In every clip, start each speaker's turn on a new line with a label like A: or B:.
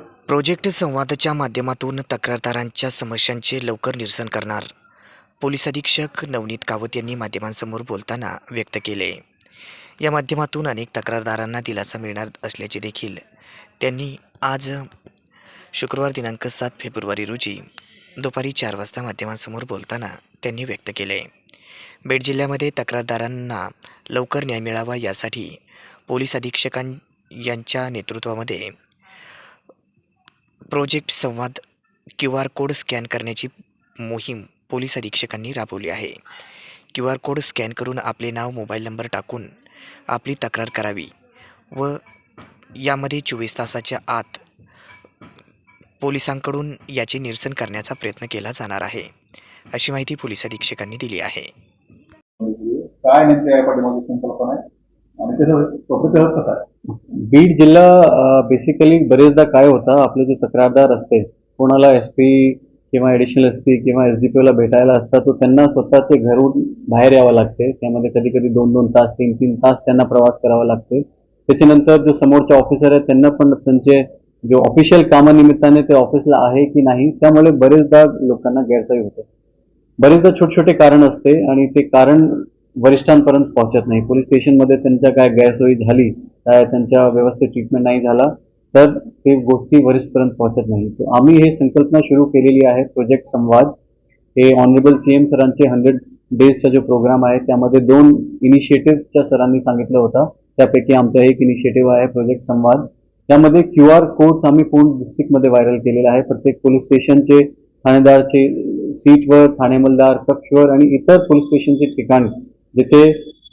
A: Project संवादाच्या माध्यमातून तक्रारदारांच्या समस्यांचे लवकर निरसन करणार. पोलीस अधीक्षक नवनीत कावत यांनी माध्यमांसमोर बोलताना व्यक्त केले. या माध्यमातून अनेक तक्रारदारांना दिलासा मिळणार असल्याचे देखील. त्यांनी आज शुक्रवार दिनांक सात फेब्रुवारी रोजी दुपारी चार वाजता माध्यमांसमोर बोलताना त्यांनी व्यक्त केले. बीड जिल्ह्यामध्ये तक्रारदारांना लवकर न्याय मिळावा यासाठी पोलीस अधीक्षकां यांच्या नेतृत्वामध्ये project Samvad Q R code scan करण्याची मोहीम पोलीस अधीक्षकांनी राबवली आहे. क्यू आर कोड स्कॅन करून आपले नाव मोबाईल नंबर टाकून आपली तक्रार करावी व यामध्ये चोवीस तासाच्या आत पोलिसांकडून याचे निरसन करण्याचा प्रयत्न केला जाणार आहे अशी माहिती पोलीस अधीक्षकांनी दिली आहे.
B: काय संकल्पना आहे? आणि त्याचं प्रोफेसर कसं
C: बीड जिल्हा बेसिकली बरेचदा काय होतं आपले जे तक्रारदार असते कोणाला एस पी किंवा ॲडिशनल एस पी किंवा एस डी पी ओला भेटायला असतात तो त्यांना स्वतःचे घरून बाहेर यावं लागते. त्यामध्ये कधी कधी दोन दोन तास तीन तीन तास त्यांना प्रवास करावा लागते. त्याच्यानंतर जो समोरचे ऑफिसर आहेत त्यांना पण त्यांचे जो ऑफिशियल कामानिमित्ताने ते ऑफिसला आहे की नाही त्यामुळे बरेचदा लोकांना गैरसोय होते. बरेचदा छोटे छोटे कारण असते आणि ते कारण वरिष्ठांपर्यंत पोहोचत नाही. पोलीस स्टेशनमध्ये त्यांच्या काय गैरसोयी झाली काय त्यांच्या व्यवस्थित ट्रीटमेंट नाही झाला तर ते गोष्टी वरिष्ठपर्यंत पोहोचत नाही. तर आम्ही हे संकल्पना सुरू केलेली आहे प्रोजेक्ट संवाद हे ऑनरेबल सी एम सरांचे हंड्रेड डेजचा जो प्रोग्राम आहे त्यामध्ये दोन इनिशिएटिव्हच्या सरांनी सांगितलं होतं. त्यापैकी आमचा एक इनिशिएटिव्ह आहे प्रोजेक्ट संवाद त्यामध्ये क्यू आर कोड्स आम्ही पूर्ण डिस्ट्रिक्टमध्ये व्हायरल केलेला आहे. प्रत्येक पोलीस स्टेशनचे ठाणेदारचे सीटवर ठाणेमलदार कक्षवर आणि इतर पोलीस स्टेशनचे ठिकाणी जिथे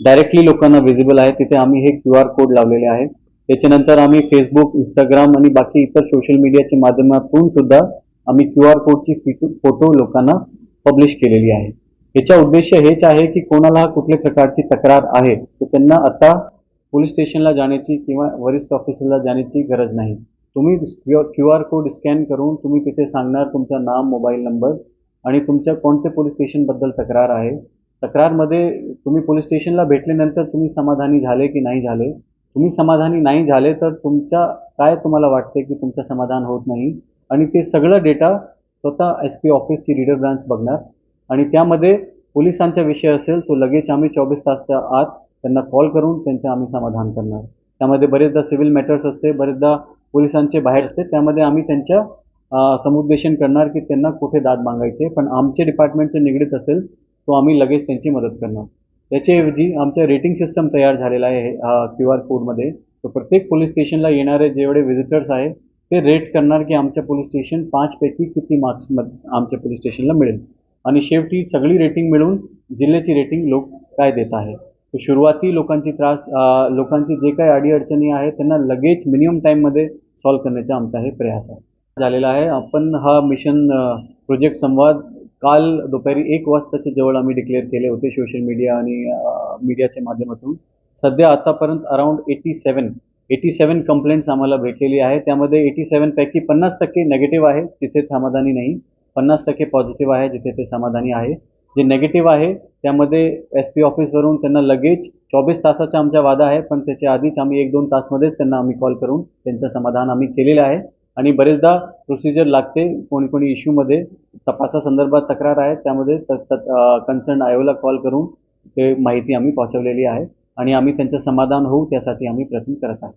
C: डायरेक्टली लोकांना विजिबल आहे तिथे आम्ही हे क्यू आर कोड लावलेले आहे. त्याच्यानंतर आम्ही फेसबुक इंस्टाग्राम आणि बाकी इतर सोशल मीडियाच्या माध्यमातून सुद्धा आम्ही क्यू आर कोडची फोटो लोकांना पब्लिश केलेली आहे. याचा उद्देश हेच आहे की कोणाला कुठल्या प्रकारची तक्रार आहे तर त्यांना आता पोलीस स्टेशनला जाण्याची किंवा वरिष्ठ ऑफिसरला जाण्याची गरज नाही. तुम्ही क्यू आर कोड स्कॅन करून तुम्ही तिथे सांगणार तुमचं नाव मोबाईल नंबर आणि तुमच्या कोणत्या पोलीस स्टेशनबद्दल तक्रार आहे. तक्रारमध्ये तुम्ही पोलीस स्टेशनला भेटल्यानंतर तुम्ही समाधानी झाले की नाही झाले? तुम्ही समाधानी नाही झाले तर तुमच्या काय तुम्हाला वाटते की तुमचं समाधान होत नाही? आणि ते सगळं डेटा स्वतः एस पी ऑफिसची रीडर ब्रांच बघणार. आणि त्यामध्ये पोलिसांचा विषय असेल तो लगेच आम्ही चोवीस तासच्या आत त्यांना कॉल करून त्यांचं आम्ही समाधान करणार. त्यामध्ये बरेचदा सिव्हिल मॅटर्स असते बरेचदा पोलिसांचे बाहेर असते. त्यामध्ये आम्ही त्यांच्या समुपदेशन करणार की त्यांना कुठे दाद मागायचे. पण आमचे डिपार्टमेंटचे निगडीत असेल तो आम्ही लगेच त्यांची मदत करणार. त्याच्याऐवजी आमचं रेटिंग सिस्टम तयार झालेलं आहे क्यू आर कोडमध्ये तर प्रत्येक पोलीस स्टेशनला येणारे जेवढे व्हिजिटर्स आहे ते रेट करणार की आमच्या पोलीस स्टेशन पाचपैकी किती मार्क्स आमच्या पोलीस स्टेशनला मिळेल. आणि शेवटी सगळी रेटिंग मिळून जिल्ह्याची रेटिंग लोक काय देत आहे तर सुरुवाती लोकांची त्रास लोकांची जे काही अडीअडचणी आहे त्यांना लगेच मिनिमम टाईममध्ये सॉल्व्ह करण्याचा आमचा हे प्रयास आहे. झालेला आहे. आपण हा मिशन प्रोजेक्ट संवाद काल दुपारी एक वाजताच्या जवळ आम्ही डिक्लेअर केले होते सोशल मीडिया आणि मीडियाच्या माध्यमातून. सध्या आतापर्यंत around eighty seven eighty seven complaints आम्हाला भेटलेली आहे. त्यामध्ये एटी सेवनपैकी पन्नास टक्के नेगेटिव्ह आहे तिथे समाधानी नाही. पन्नास टक्के पॉझिटिव्ह आहे जिथे ते समाधानी आहे. जे नेगेटिव्ह आहे त्यामध्ये एस पी ऑफिसवरून त्यांना लगेच चोवीस तासाचा आमचा वादा आहे पण त्याच्या आधीच आम्ही एक दोन तासमध्येच त्यांना आम्ही कॉल करून त्यांचं समाधान आम्ही केलेलं आहे. आणि बरेचदा प्रोसिजर लागते कोणी कोणी इश्यूमध्ये तपासासंदर्भात तक्रार आहे त्यामध्ये कन्सर्न आयोला कॉल करून ते माहिती आम्ही पोहोचवलेली आहे आणि आम्ही त्यांचं समाधान होऊ त्यासाठी आम्ही प्रयत्न करत आहे.